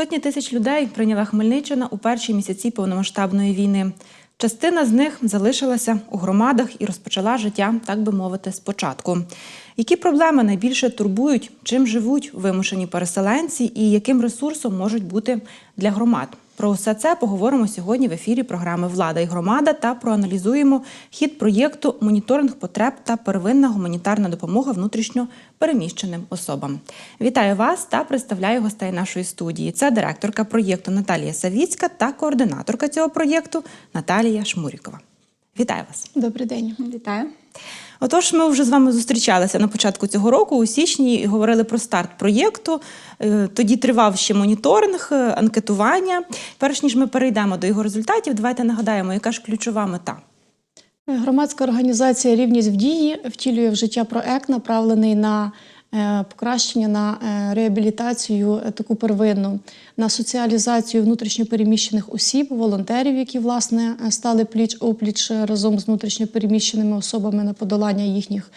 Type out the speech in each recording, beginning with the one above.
Сотні тисяч людей прийняла Хмельниччина у перші місяці повномасштабної війни. Частина з них залишилася у громадах і розпочала життя, так би мовити, спочатку. Які проблеми найбільше турбують, чим живуть вимушені переселенці і яким ресурсом можуть бути для громад? Про все це поговоримо сьогодні в ефірі програми Влада і громада та проаналізуємо хід проєкту Моніторинг потреб та первинна гуманітарна допомога внутрішньо переміщеним особам. Вітаю вас та представляю гостей нашої студії. Це директорка проєкту Наталія Савіцька та координаторка цього проєкту Наталія Шмурікова. Вітаю вас! Добрий день. Вітаю. Отож, ми вже з вами зустрічалися на початку цього року у січні і говорили про старт проєкту. Е, Тоді тривав ще моніторинг, е, анкетування. Перш ніж ми перейдемо до його результатів, давайте нагадаємо, яка ж ключова мета. Громадська організація Рівність в дії втілює в життя проект, направлений на покращення, на е, реабілітацію е, таку первинну, на соціалізацію внутрішньопереміщених осіб, волонтерів, які власне е, стали пліч опліч разом з внутрішньопереміщеними особами на подолання їхніх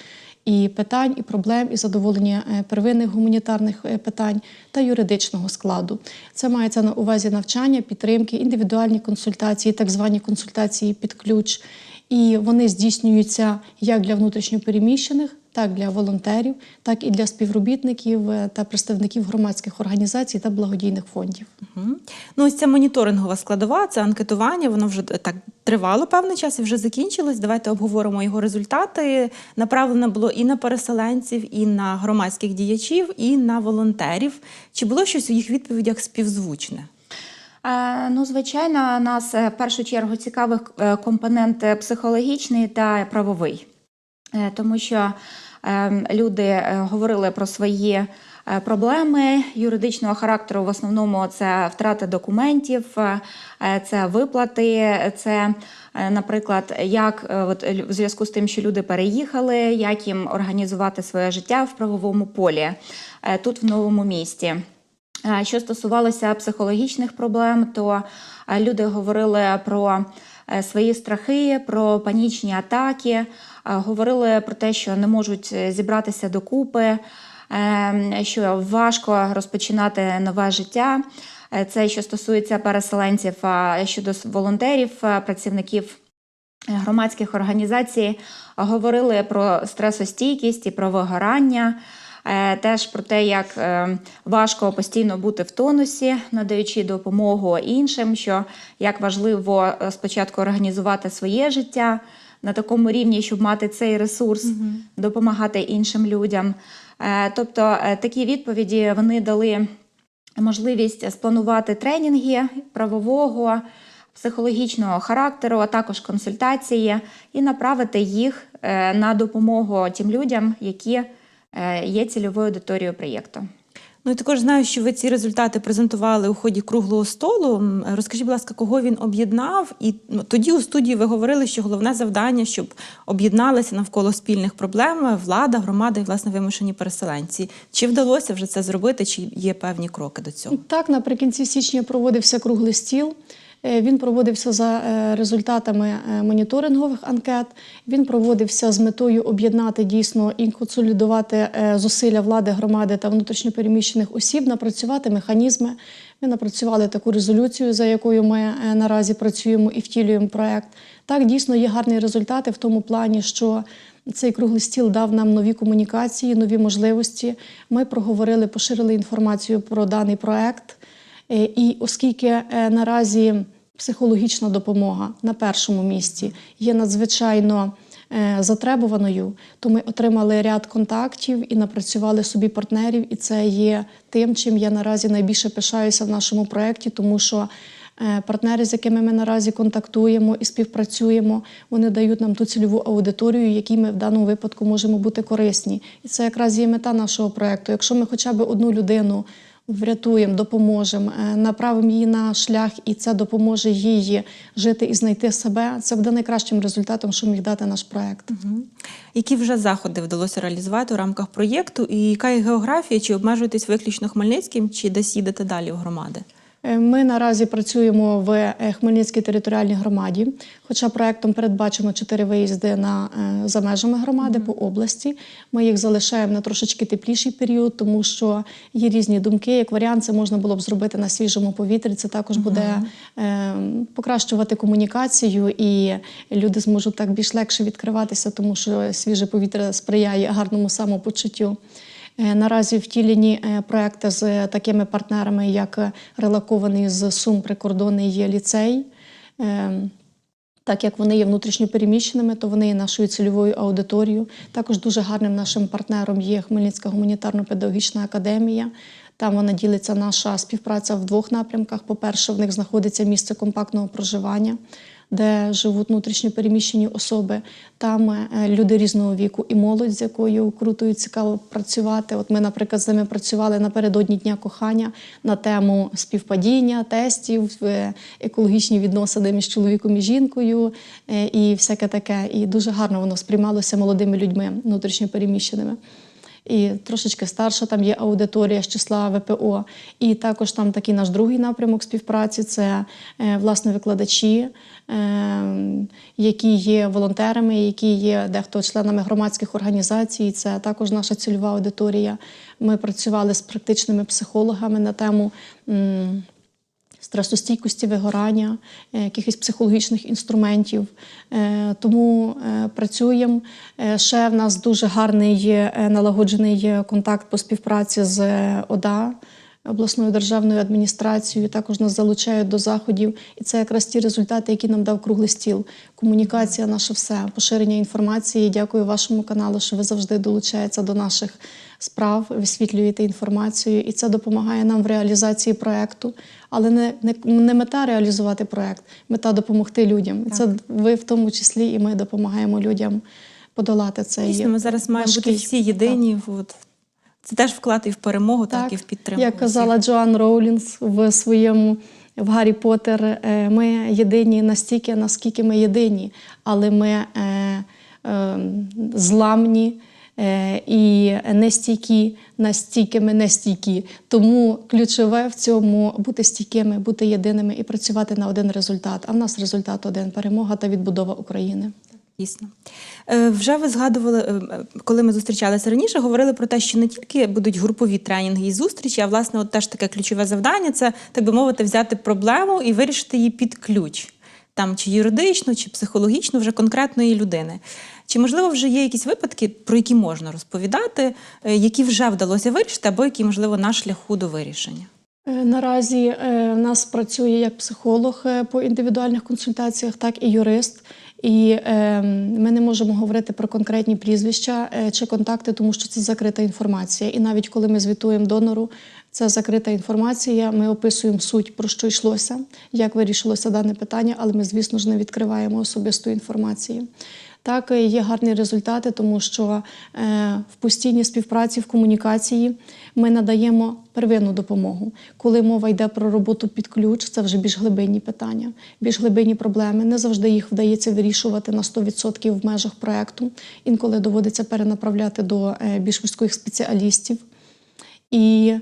і питань, і проблем, і задоволення е, первинних гуманітарних е, питань та юридичного складу. Це мається на увазі навчання, підтримки, індивідуальні консультації, так звані консультації під ключ. І вони здійснюються як для внутрішньопереміщених, так для волонтерів, так і для співробітників е, та представників громадських організацій та благодійних фондів. Мгм. Ну, ось ця моніторингова складова, це анкетування, воно вже так тривало певний час і вже закінчилось. Давайте обговоримо його результати. Направлено було і на переселенців, і на громадських діячів, і на волонтерів. Чи було щось у їх відповідях співзвучне? Е, Ну, звичайно, нас е, в першу чергу цікавий е, компонент психологічний та правовий, тому що е, люди е, говорили про свої е, проблеми юридичного характеру. В основному це втрата документів, е, це виплати, це, е, наприклад, як е, от, в зв'язку з тим, що люди переїхали, як їм організувати своє життя в правовому полі е, тут в новому місті. Е, Що стосувалося психологічних проблем, то е, люди говорили про е, свої страхи, про панічні атаки, е, говорили про те, що не можуть е, зібратися докупи, е, що важко розпочинати нове життя. Е, Це що стосується переселенців, щодо волонтерів, е, працівників е, громадських організацій, говорили про стресостійкість і про вигорання. Е, Теж про те, як е, важко постійно бути в тонусі, надаючи допомогу іншим, що як важливо е, спочатку організувати своє життя на такому рівні, щоб мати цей ресурс, допомагати іншим людям. Тобто такі відповіді вони дали можливість спланувати тренінги правового, психологічного характеру, а також консультації, і направити їх на допомогу тим людям, які є цільовою аудиторією проєкту. Ну і також знаю, що ви ці результати презентували у ході круглого столу. Розкажіть, будь ласка, кого він об'єднав? І ну, тоді у студії ви говорили, що головне завдання, щоб об'єдналися навколо спільних проблем влада, громада і власне вимушені переселенці. Чи вдалося вже це зробити? Чи є певні кроки до цього? Так, наприкінці січня проводився круглий стіл. Е, Він проводився за е, результатами е, моніторингових анкет. Він проводився з метою об'єднати дійсно і консолідувати зусилля влади, громади та внутрішньопереміщених осіб, напрацювати механізми. Ми напрацювали таку резолюцію, за якою ми наразі працюємо і втілюємо проект. Так, дійсно є гарні результати в тому плані, що цей круглий стіл дав нам нові комунікації, нові можливості. Ми проговорили, поширили інформацію про даний проект. І оскільки наразі психологічна допомога на першому місці є надзвичайно е, затребуваною, то ми отримали ряд контактів і напрацювали собі партнерів. І це є тим, чим я наразі найбільше пишаюся в нашому проєкті, тому що е, партнери, з якими ми наразі контактуємо і співпрацюємо, вони дають нам ту цільову аудиторію, якій ми в даному випадку можемо бути корисні. І це якраз є мета нашого проєкту. Якщо ми хоча б одну людину врятуємо, допоможемо, е, направимо її на шлях, і це допоможе їй жити і знайти себе. Це буде найкращим результатом, що міг дати наш проект. Які вже заходи вдалося реалізувати у рамках проєкту? І яка є географія? Чи обмежуєтесь виключно Хмельницьким, чи десь їдете далі в громади? Е, Ми наразі працюємо в е, Хмельницькій територіальній громаді, хоча проектом передбачено чотири виїзди на, е, за межами громади по області. Ми їх залишаємо на трошечки тепліший період, тому що є різні думки. Як варіант, це можна було б зробити на свіжому повітрі. Це також буде е, покращувати комунікацію, і люди зможуть так більш легше відкриватися, тому що свіже повітря сприяє гарному самопочуттю. Е, Наразі втілені е, проекти з такими партнерами, як е, релакований з Сум прикордонний ліцей. Так як вони є внутрішньо переміщеними, то вони є нашою цільовою аудиторією. Також дуже гарним нашим партнером є Хмельницька гуманітарно-педагогічна академія. Там вона ділиться наша співпраця в двох напрямках. По-перше, в них знаходиться місце компактного проживання, де живуть внутрішньо переміщені особи. Там е, люди різного віку і молодь, з якою круто і цікаво працювати. От ми, наприклад, з ними працювали напередодні дня кохання на тему співпадіння, тестів, е, екологічні відносини між чоловіком і жінкою е, і всяке таке. І дуже гарно воно сприймалося молодими людьми, внутрішньо переміщеними. І трошечки старша там є аудиторія з числа ВПО. І також там такий наш другий напрямок співпраці це е, власне викладачі, е, які є волонтерами, які є дехто членами громадських організацій. Це також наша цільова аудиторія. Ми працювали з практичними психологами на тему. Стресостійкості вигорання, е, якихось психологічних інструментів. Е, Тому е, працюємо. Ще в нас дуже гарний налагоджений контакт по співпраці з ОДА, обласною державною адміністрацією. Також нас залучають до заходів. І це якраз ті результати, які нам дав круглий стіл. Комунікація наше все, поширення інформації. Дякую вашому каналу, що ви завжди долучаєтеся до наших справ, висвітлюєте інформацію, і це допомагає нам в реалізації проекту. Але не, не, не мета реалізувати проект, мета допомогти людям. І Це ви в тому числі, і ми допомагаємо людям подолати цей Дійсно, ми зараз маємо бути всі єдині. От. Це теж вклад і в перемогу, так, і в підтримку. Як казала Джоан Роулінс в своєму в Гаррі Поттер, е, ми єдині настільки, наскільки ми єдині, але ми е, е, зламні. Е, І нестійкі, настільки ми нестійкі. Тому ключове в цьому бути стійкими, бути єдиними і працювати на один результат. А в нас результат один перемога та відбудова України. Дійсно. Е, Вже ви згадували, е, коли ми зустрічалися раніше, говорили про те, що не тільки будуть групові тренінги і зустрічі, а власне, от теж таке ключове завдання це, так би мовити, взяти проблему і вирішити її під ключ. Там чи юридично, чи психологічно вже конкретної людини. Чи можливо вже є якісь випадки, про які можна розповідати, е, які вже вдалося вирішити, або які, можливо, на шляху до вирішення? Е, Наразі е, в нас працює як психолог по індивідуальних консультаціях, так і юрист. І ми не можемо говорити про конкретні прізвища чи контакти, тому що це закрита інформація. І навіть коли ми звітуємо донору, це закрита інформація. Ми описуємо суть, про що йшлося, як вирішилося дане питання, але ми, звісно ж, не відкриваємо особисту інформацію. Так, е, є гарні результати, тому що е, в постійній співпраці, в комунікації ми надаємо первинну допомогу. Коли мова йде про роботу під ключ, це вже більш глибинні питання, більш глибинні проблеми. Не завжди їх вдається вирішувати на 100% в межах проекту. Інколи доводиться перенаправляти до е, більш вузьких спеціалістів. І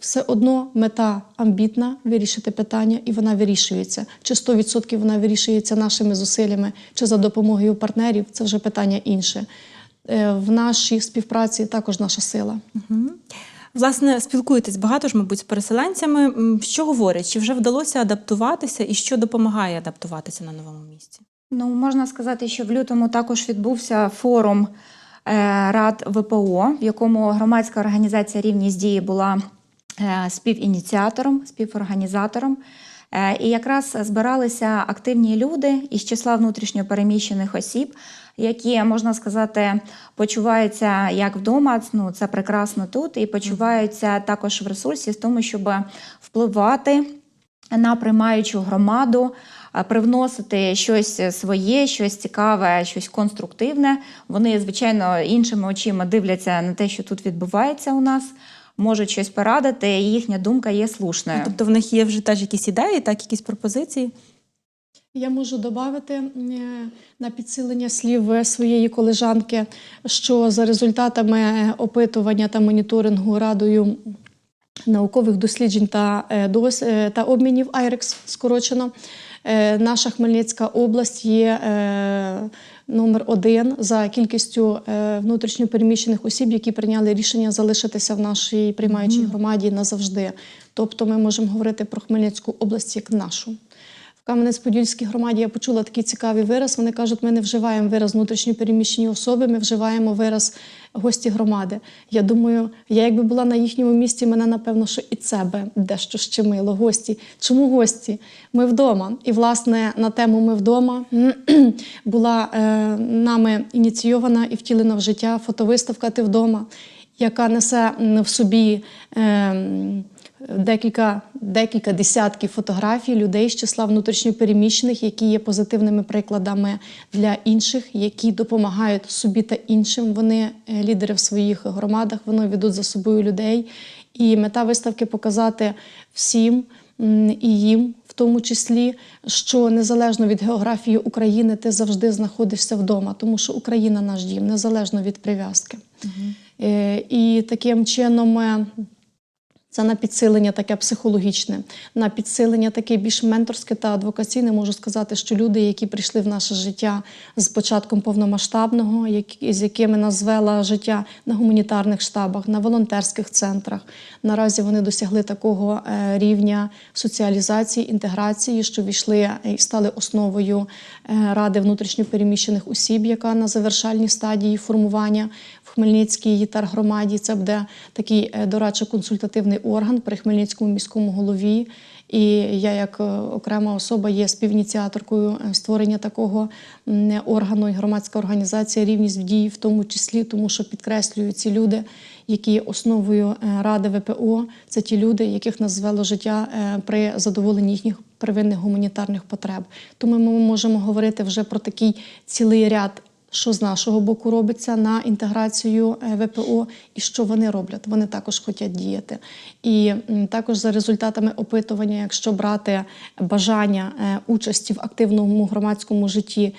все одно мета амбітна вирішити питання, і вона вирішується. Чи 100% вона вирішується нашими зусиллями, чи за допомогою партнерів це вже питання інше. Е, в нашій співпраці також наша сила. Власне, спілкуєтесь багато ж, мабуть, з переселенцями. Що говорять? Чи вже вдалося адаптуватися і що допомагає адаптуватися на новому місці? Ну, можна сказати, що в лютому також відбувся форум е, Рад ВПО, в якому громадська організація Рівність дії була е, співініціатором, співорганізатором. Е, І якраз збиралися активні люди із числа внутрішньо переміщених осіб, які, можна сказати, почуваються як вдома, ну це прекрасно тут, і почуваються також в ресурсі в тому, щоб впливати на приймаючу громаду, привносити щось своє, щось цікаве, щось конструктивне. Вони, звичайно, іншими очима дивляться на те, що тут відбувається у нас, можуть щось порадити, і їхня думка є слушною. Тобто в них є вже теж якісь ідеї, так, якісь пропозиції? Я можу додати е, на підсилення слів е, своєї колежанки, що за результатами опитування та моніторингу радою наукових досліджень та, е, е, та обмінів IREX скорочено. Е, Наша Хмельницька область є е, номер один за кількістю е, внутрішньопереміщених осіб, які прийняли рішення залишитися в нашій приймаючій громаді назавжди. Тобто ми можемо говорити про Хмельницьку область як нашу. В Кам'янець-Подільській громаді я почула такий цікавий вираз. Вони кажуть, ми не вживаємо вираз внутрішньо переміщені особи, ми вживаємо вираз гості громади. Я думаю, я якби була на їхньому місці, мене напевно, що і це би дещо щемило. Гості. Чому гості? Ми вдома. І, власне, на тему Ми вдома була е, нами ініційована і втілена в життя фотовиставка Ти вдома, яка несе в собі. Е, декілька, декілька десятків фотографій людей з числа внутрішньопереміщених, які є позитивними прикладами для інших, які допомагають собі та іншим. Вони е, лідери в своїх громадах, вони ведуть за собою людей. І мета виставки показати всім і їм, в тому числі, що незалежно від географії України, ти завжди знаходишся вдома, тому що Україна наш дім, незалежно від прив'язки. Е, І таким чином. Е, це на підсилення таке психологічне, на підсилення таке більш менторське та адвокаційне. Можу сказати, що люди, які прийшли в наше життя з початком повномасштабного, з якими нас звела життя на гуманітарних штабах, на волонтерських центрах. Наразі вони досягли такого е, рівня соціалізації, інтеграції, що війшли і стали основою е, Ради внутрішньопереміщених осіб, яка на завершальній стадії формування в Хмельницькій тергромаді. Це буде такий е, дорадчо-консультативний орган при Хмельницькому міському голові. І я, як е, окрема особа, є співініціаторкою е, створення такого органу і громадська організація Рівність в дії, в тому числі, тому що підкреслюю ці люди, які є основою е, Ради ВПО. Це ті люди, яких нас звело життя при задоволенні їхніх первинних гуманітарних потреб. Тому ми можемо говорити вже про такий цілий ряд що з нашого боку робиться на інтеграцію е, ВПО і що вони роблять. Вони також хочуть діяти. І також за результатами опитування, якщо брати бажання е, участі в активному громадському житті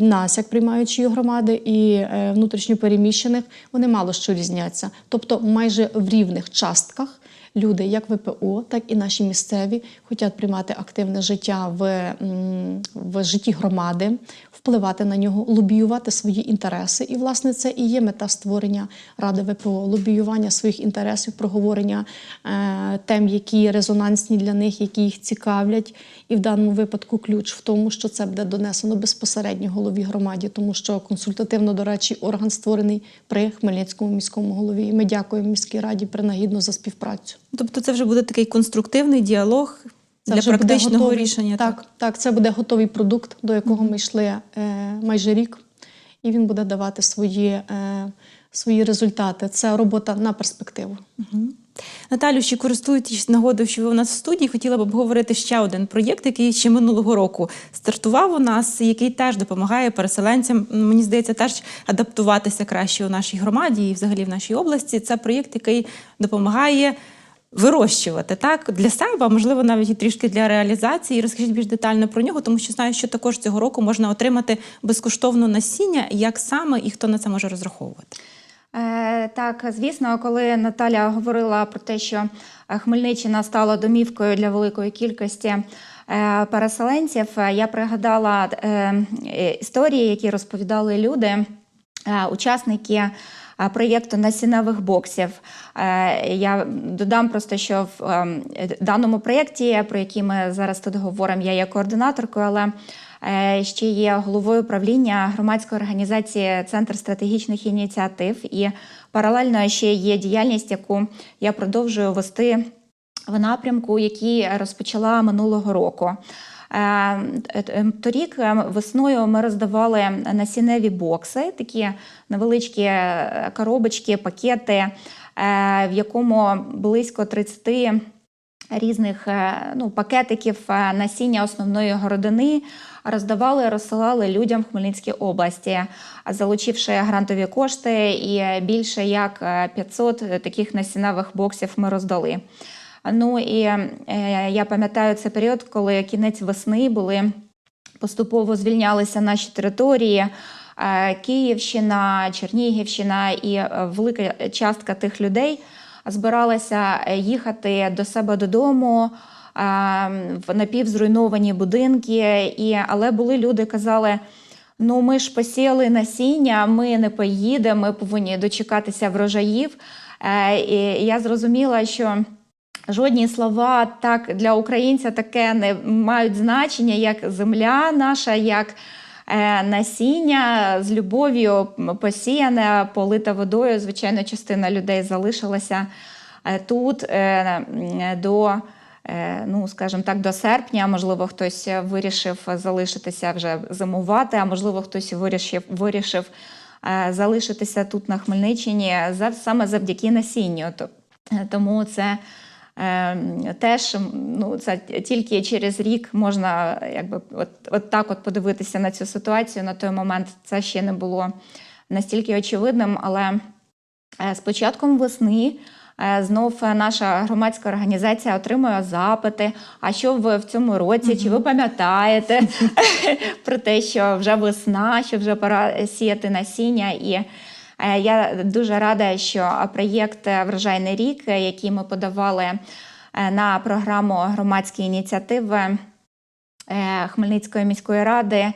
нас, як приймаючої громади, і е, внутрішньопереміщених, вони мало що різняться. Тобто майже в рівних частках люди, як ВПО, так і наші місцеві, хочуть приймати активне життя в, в житті громади, впливати на нього, лобіювати свої інтереси. І, власне, це і є мета створення Ради ВПО, лобіювання своїх інтересів, проговорення е, тем, які резонансні для них, які їх цікавлять. І в даному випадку ключ в тому, що це буде донесено безпосередньо голові громаді, тому що консультативно-дорадчий орган створений при Хмельницькому міському голові. І ми дякуємо міській раді принагідно за співпрацю. Тобто це вже буде такий конструктивний діалог Це для вже практичного готовий- рішення. Так, так, це буде готовий продукт, до якого ми йшли е, майже рік, і він буде давати свої, е, свої результати. Це робота на перспективу. Наталю, ще користуючись нагодою, що ви у нас в студії, хотіла б обговорити ще один проєкт, який ще минулого року стартував у нас, який теж допомагає переселенцям. Мені здається, теж адаптуватися краще у нашій громаді і взагалі в нашій області. Це проєкт, який допомагає. Вирощувати так для себе, можливо, навіть і трішки для реалізації. Розкажіть більш детально про нього, тому що знаю, що також цього року можна отримати безкоштовно насіння, як саме і хто на це може розраховувати. Е, Так, звісно, коли Наталя говорила про те, що е, Хмельниччина стала домівкою для великої кількості е, переселенців, я пригадала історії, які розповідали люди, учасники. Е, Проєкту насінневих боксів. Е, Я додам просто, що в ем, даному проєкті, про який ми зараз тут говоримо, я є координаторкою, але Е, Ще є головою правління громадської організації Центр стратегічних ініціатив. І паралельно ще є діяльність, яку я продовжую вести в напрямку, який розпочала минулого року. Е, Торік е, весною ми роздавали насінневі бокси, такі невеличкі е, коробочки, пакети, в якому близько 30 різних ну, пакетиків насіння основної городини роздавали, розсилали людям в Хмельницькій області, залучивши грантові кошти, і більше як е, 500 таких насінневих боксів ми роздали. Ну і е, я пам'ятаю цей період, коли кінець весни були поступово звільнялися наші території. е, Київщина, Чернігівщина і е, велика частка тих людей, збиралася їхати до себе додому. В напівзруйновані будинки, і, але були люди, казали: ну ми ж посіяли насіння, ми не поїдемо, ми повинні дочекатися врожаїв. І я зрозуміла, що жодні слова так для українця таке не мають значення, як земля наша, як е, насіння з любов'ю посіяне, полита водою. Звичайно, частина людей залишилася е, тут е, до. Ну, скажімо так, до серпня, можливо, хтось вирішив залишитися вже зимувати, а можливо, хтось вирішив, вирішив залишитися тут на Хмельниччині саме завдяки насінню. Тому це теж ну, це тільки через рік можна якби, от, от так от подивитися на цю ситуацію. На той момент це ще не було настільки очевидним, але е, з початком весни. е, Знов наша громадська організація отримує запити. А що ви в цьому році? Чи ви пам'ятаєте про те, що вже весна, що вже пора сіяти насіння? І я дуже рада, що проєкт е, Врожайний рік, е, який ми подавали е, на програму громадські ініціативи е, Хмельницької міської ради. е,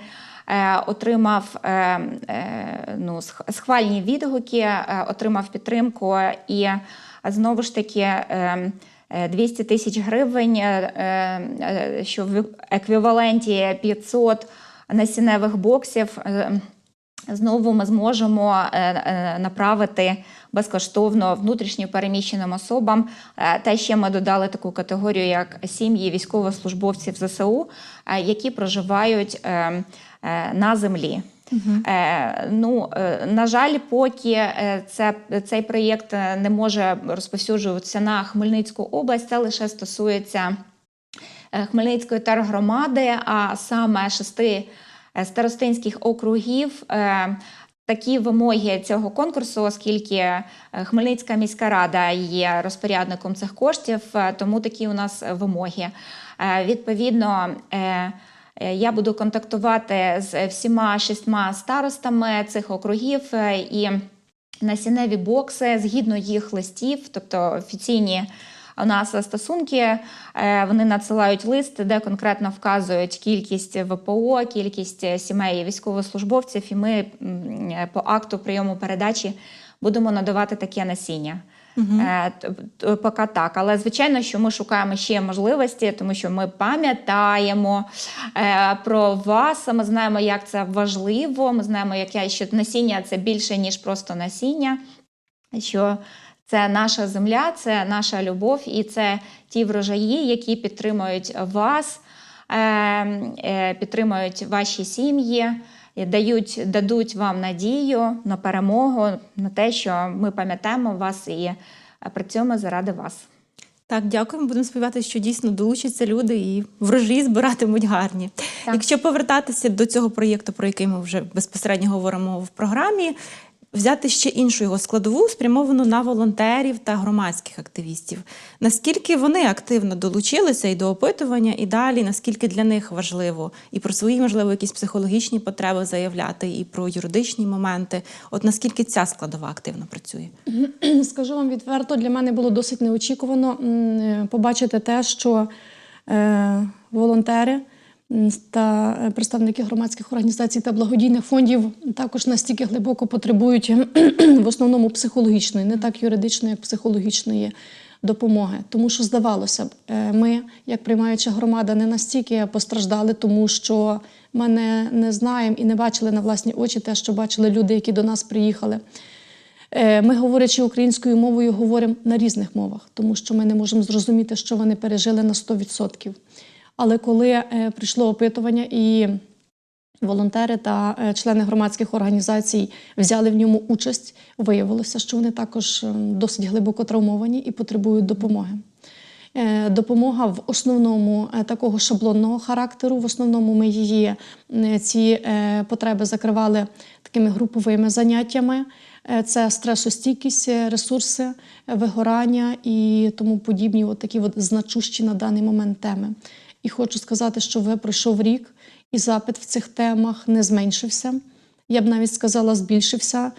Отримав е, е, ну, схвальні відгуки, е, отримав підтримку і е, знову ж таки е, е, 200 тисяч гривень, е, е, що в еквіваленті 500 насінневих боксів. Знову ми зможемо е, е, направити безкоштовно внутрішньо переміщеним особам. Е, Та ще ми додали таку категорію, як сім'ї військовослужбовців ЗСУ, які проживають на землі. Е, ну, на жаль, поки це, цей проєкт не може розповсюджуватися на Хмельницьку область, це лише стосується Хмельницької тергромади, а саме шести старостинських округів. Е, Такі вимоги цього конкурсу, оскільки е, Хмельницька міська рада є розпорядником цих коштів, е, тому такі у нас вимоги. Е, Відповідно, е, е, я буду контактувати з всіма шістьма старостами цих округів е, і насінневі бокси згідно їх листів, тобто офіційні у нас стосунки, е, вони надсилають лист, де конкретно вказують кількість ВПО, кількість сімей військовослужбовців, і ми е, по акту прийому передачі будемо надавати таке насіння. Т- Поки так, але звичайно, що ми шукаємо ще можливості, тому що ми пам'ятаємо про вас. Ми знаємо, як це важливо. Ми знаємо, яке що насіння це більше ніж просто насіння. Що це наша земля, це наша любов, і це ті врожаї, які підтримують вас, е, е, підтримують ваші сім'ї, дають, дадуть вам надію на перемогу, на те, що ми пам'ятаємо вас і працюємо заради вас. Так, дякуємо. Будемо сподіватися, що дійсно долучаться люди і врожаї збиратимуть гарні. Так. Якщо повертатися до цього проєкту, про який ми вже безпосередньо говоримо в програмі, взяти ще іншу його складову, спрямовану на волонтерів та громадських активістів. Наскільки вони активно долучилися і до опитування, і далі, наскільки для них важливо і про свої, можливо, якісь психологічні потреби заявляти, і про юридичні моменти. От наскільки ця складова активно працює? Скажу вам відверто, для мене було досить неочікувано е, побачити те, що е, волонтери та е, представники громадських організацій та благодійних фондів також настільки глибоко потребують в основному психологічної, не так юридичної, як психологічної допомоги. Тому що здавалося б, е, ми, як приймаюча громада, не настільки постраждали, тому що ми не, не знаємо і не бачили на власні очі те, що бачили люди, які до нас приїхали. Е, Ми, говорячи українською мовою, говоримо на різних мовах, тому що ми не можемо зрозуміти, що вони пережили на 100%. Але коли е, прийшло опитування і волонтери та е, члени громадських організацій взяли в ньому участь, виявилося, що вони також е, досить глибоко травмовані і потребують допомоги. Допомога в основному такого шаблонного характеру. В основному ми її ці потреби закривали такими груповими заняттями. Це стресостійкість, ресурси, вигорання і тому подібні, от такі от значущі на даний момент теми. І хочу сказати, що вже пройшов рік, і запит в цих темах не зменшився. Я б навіть сказала, збільшився.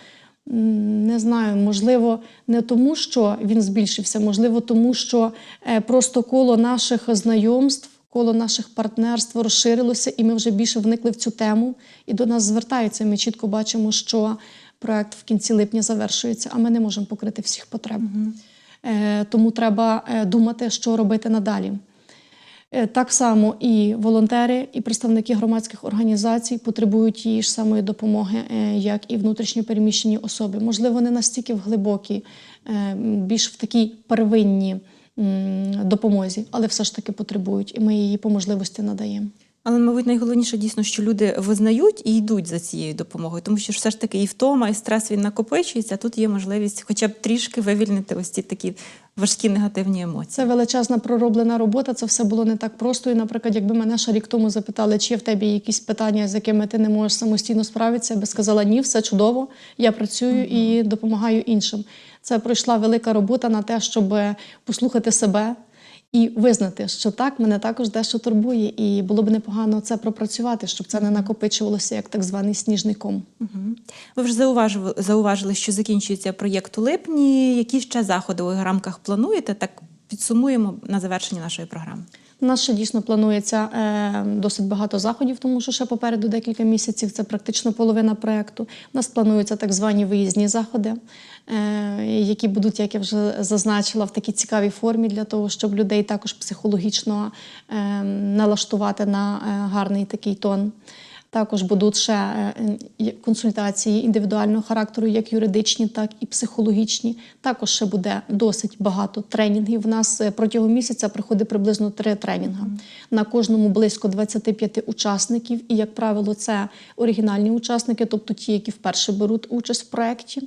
Не знаю, можливо, не тому, що він збільшився, можливо, тому, що е, просто коло наших знайомств, коло наших партнерств розширилося, і ми вже більше вникли в цю тему. І до нас звертаються. Ми чітко бачимо, що проект в кінці липня завершується, а ми не можемо покрити всіх потреб. Е, Тому треба е, думати, що робити надалі. Е, Так само і волонтери, і представники громадських організацій потребують тієї ж самої допомоги, е, як і внутрішньо переміщені особи. Можливо, не настільки в глибокій, е, більш в такій первинній допомозі, але все ж таки потребують, і ми її по можливості надаємо. Але, мабуть, найголовніше дійсно, що люди визнають і йдуть за цією допомогою, тому що все ж таки і втома, і стрес він накопичується. а Тут є можливість, хоча б трішки вивільнити ось ці такі важкі негативні емоції. Це величезна пророблена робота. Це все було не так просто. І, наприклад, якби мене ще рік тому запитали, чи є в тебе якісь питання, з якими ти не можеш самостійно справитися, я би сказала ні, все чудово. Я працюю і допомагаю іншим. Це пройшла велика робота на те, щоб послухати себе. І визнати, що так мене також дещо турбує, і було б непогано це пропрацювати, щоб це не накопичувалося як так званий сніжний ком. Мгм. Ви вже зауважили, зауважили, що закінчується проєкт у липні. Які ще заходи у рамках плануєте? Так підсумуємо на завершення нашої програми. У нас ще дійсно планується е, досить багато заходів, тому що ще попереду декілька місяців це практично половина проєкту. У нас плануються так звані виїзні заходи, які будуть, як я вже зазначила, в такій цікавій формі для того, щоб людей також психологічно е, налаштувати на е, гарний такий тон. Також будуть ще е, е, консультації індивідуального характеру, як юридичні, так і психологічні. Також ще буде досить багато тренінгів. У нас е, протягом місяця приходить приблизно три тренінги. На кожному близько 25 учасників. І, як правило, це оригінальні учасники, тобто ті, які вперше беруть участь в проєкті.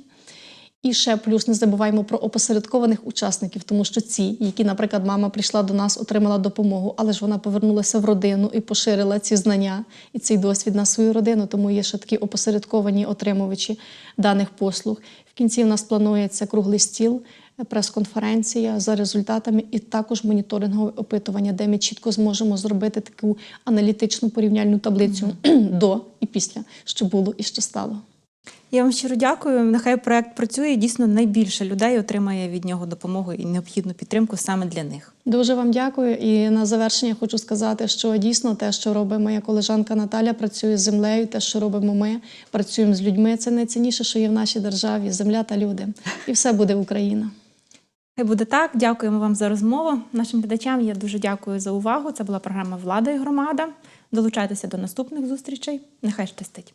І ще плюс не забуваємо про опосередкованих учасників, тому що ці, які, наприклад, мама прийшла до нас, отримала допомогу, але ж вона повернулася в родину і поширила ці знання і цей досвід на свою родину. Тому є ще такі опосередковані отримувачі даних послуг. В кінці в нас планується круглий стіл, прес-конференція за результатами, і також моніторингове опитування, де ми чітко зможемо зробити таку аналітичну порівняльну таблицю до і після, що було і що стало. Я вам щиро дякую. Нехай проект працює. і Дійсно, найбільше людей отримає від нього допомогу і необхідну підтримку саме для них. Дуже вам дякую. І на завершення хочу сказати, що дійсно те, що робить моя колежанка Наталя, працює з землею. Те, що робимо ми, працюємо з людьми. Це найцінніше, що є в нашій державі земля та люди. І все буде Україна. Хай буде так. Дякуємо вам за розмову. Нашим глядачам я дуже дякую за увагу. Це була програма Влада і громада. Долучайтеся до наступних зустрічей. Нехай щастить.